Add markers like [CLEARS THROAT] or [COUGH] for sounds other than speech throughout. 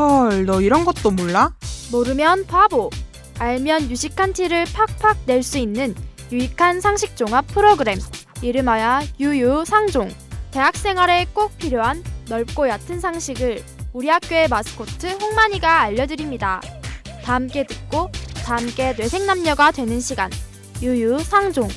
헐, 너 이런 것도 몰라? 모르면 바보. 알면 유식한 티를 팍팍 낼 수 있는 유익한 상식 종합 프로그램. 이름하여 유유상종. 대학 생활에 꼭 필요한 넓고 얕은 상식을 우리 학교의 마스코트 홍만이가 알려드립니다. 다 함께 듣고 다 함께 뇌생남녀가 되는 시간. 유유상종.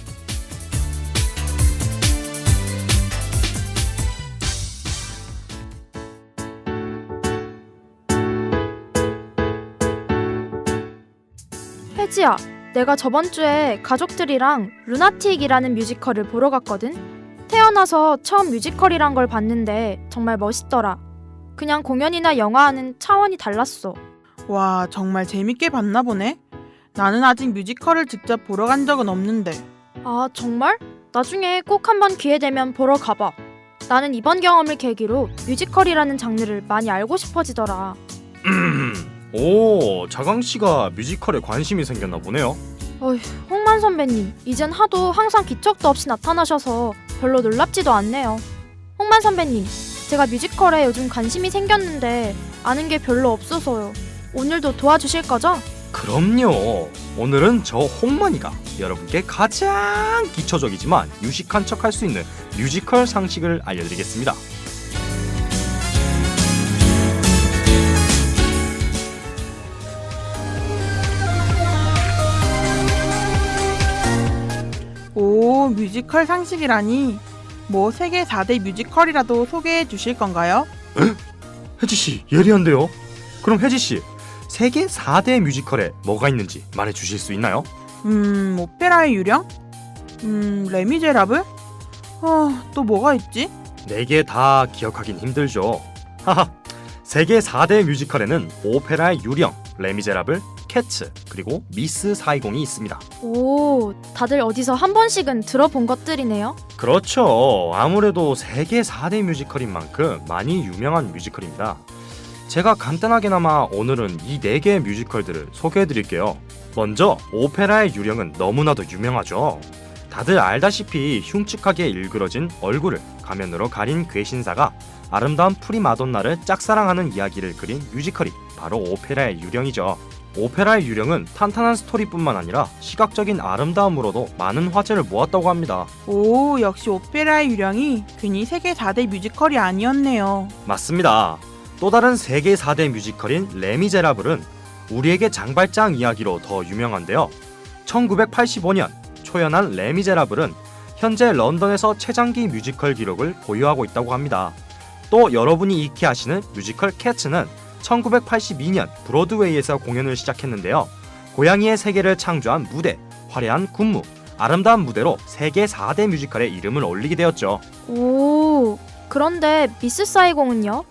혜지야, 내가 저번 주에 가족들이랑 루나틱이라는 뮤지컬을 보러 갔거든. 태어나서 처음 뮤지컬이란 걸 봤는데 정말 멋있더라. 그냥 공연이나 영화와는 차원이 달랐어. 와, 정말 재밌게 봤나 보네. 나는 아직 뮤지컬을 직접 보러 간 적은 없는데. 아, 정말? 나중에 꼭 한번 기회 되면 보러 가봐. 나는 이번 경험을 계기로 뮤지컬이라는 장르를 많이 알고 싶어지더라. [CLEARS THROAT] 오, 자강 씨가 뮤지컬에 관심이 생겼나 보네요. 어휴, 홍만 선배님, 이젠 하도 항상 기척도 없이 나타나셔서 별로 놀랍지도 않네요. 홍만 선배님, 제가 뮤지컬에 요즘 관심이 생겼는데 아는 게 별로 없어서요. 오늘도 도와주실 거죠? 그럼요. 오늘은 저 홍만이가 여러분께 가장 기초적이지만 유식한 척할 수 있는 뮤지컬 상식을 알려드리겠습니다. 뮤지컬 상식이라니. 뭐 세계 4대 뮤지컬이라도 소개해 주실 건가요? 혜지 씨 예리한데요. 그럼 혜지 씨 세계 4대 뮤지컬에 뭐가 있는지 말해 주실 수 있나요? 음, 오페라의 유령? 음, 레미제라블? 어, 또 뭐가 있지? 네 개 다 기억하긴 힘들죠. 하하. 세계 4대 뮤지컬에는 오페라의 유령, 레미제라블, 캐츠, 그리고 미스 사이공이 있습니다. 오, 다들 어디서 한 번씩은 들어본 것들이네요. 그렇죠. 아무래도 세계 4대 뮤지컬인 만큼 많이 유명한 뮤지컬입니다. 제가 간단하게나마 오늘은 이네 개의 뮤지컬들을 소개해 드릴게요. 먼저 오페라의 유령은 너무나도 유명하죠. 다들 알다시피 흉측하게 일그러진 얼굴을 가면으로 가린 괴신사가 아름다운 프리마돈나를 짝사랑하는 이야기를 그린 뮤지컬이 바로 오페라의 유령이죠. 오페라의 유령은 탄탄한 스토리뿐만 아니라 시각적인 아름다움으로도 많은 화제를 모았다고 합니다. 오, 역시 오페라의 유령이 괜히 세계 4대 뮤지컬이 아니었네요. 맞습니다. 또 다른 세계 4대 뮤지컬인 레미제라블은 우리에게 장발장 이야기로 더 유명한데요. 1985년 초연한 레미제라블은 현재 런던에서 최장기 뮤지컬 기록을 보유하고 있다고 합니다. 또 여러분이 익히 아시는 뮤지컬 캐츠는 1982년 브로드웨이에서 공연을 시작했는데요. 고양이의 세계를 창조한 무대, 화려한 군무, 아름다운 무대로 세계 4대 뮤지컬의 이름을 올리게 되었죠. 오, 그런데 미스 사이공은요?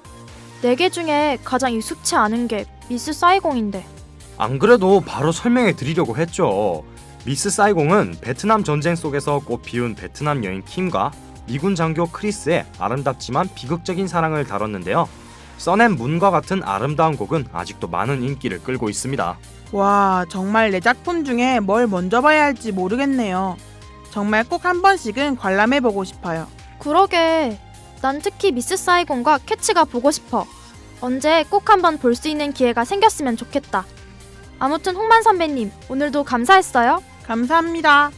네 개 중에 가장 익숙치 않은 게 미스 사이공인데. 안 그래도 바로 설명해 드리려고 했죠. 미스 사이공은 베트남 전쟁 속에서 꽃 피운 베트남 여인 킴과 미군 장교 크리스의 아름답지만 비극적인 사랑을 다뤘는데요. 써낸 문과 같은 아름다운 곡은 아직도 많은 인기를 끌고 있습니다. 와, 정말 내 작품 중에 뭘 먼저 봐야 할지 모르겠네요. 정말 꼭 한 번씩은 관람해 보고 싶어요. 그러게. 난 특히 미스 사이공과 캐치가 보고 싶어. 언제 꼭 한번 볼 수 있는 기회가 생겼으면 좋겠다. 아무튼 홍만 선배님, 오늘도 감사했어요. 감사합니다.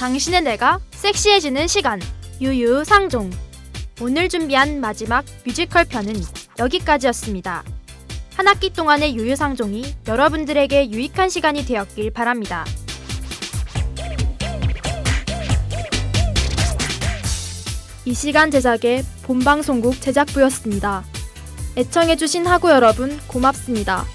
당신의 내가 섹시해지는 시간. 유유상종. 오늘 준비한 마지막 뮤지컬 편은 여기까지였습니다. 한 학기 동안의 유유상종이 여러분들에게 유익한 시간이 되었길 바랍니다. 이 시간 제작의 본방송국 제작부였습니다. 애청해주신 하구 여러분 고맙습니다.